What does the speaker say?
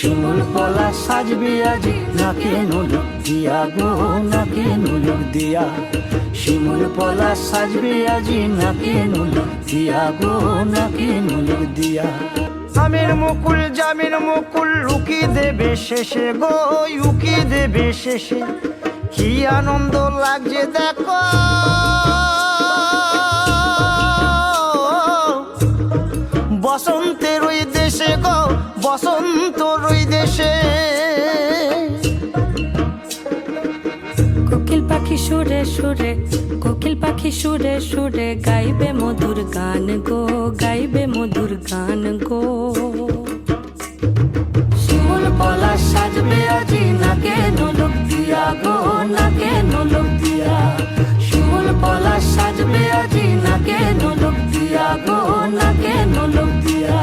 শিমুল পলা সাজবে আজ। নাকে নলক দিয়া গো, নাকে নলক দিয়া। শিমুল পলা সাজবে আজি। নাকে নলক দিয়া গো, নাকে নলক দিয়া। আমের মুকুল জামের মুকুল লুকি দেবে শেষে গো, উকি দেবে শেষে। কি আনন্দ লাগছে দেখো। বসন্ত ওই দেশে। কোকিল পাখি সুরে সুরে, কোকিল পাখি সুরে সুরে, গাইবে মধুর গান গো, গাইবে মধুর গান গো। শিমুল পলা সাজবে আজি, নাকে নলক দিয়া গো, নাকে নলক দিয়া। শিমুল পলা সাজবে আজি, নাকে নলক দিয়া গো, নাকে নলক দিয়া।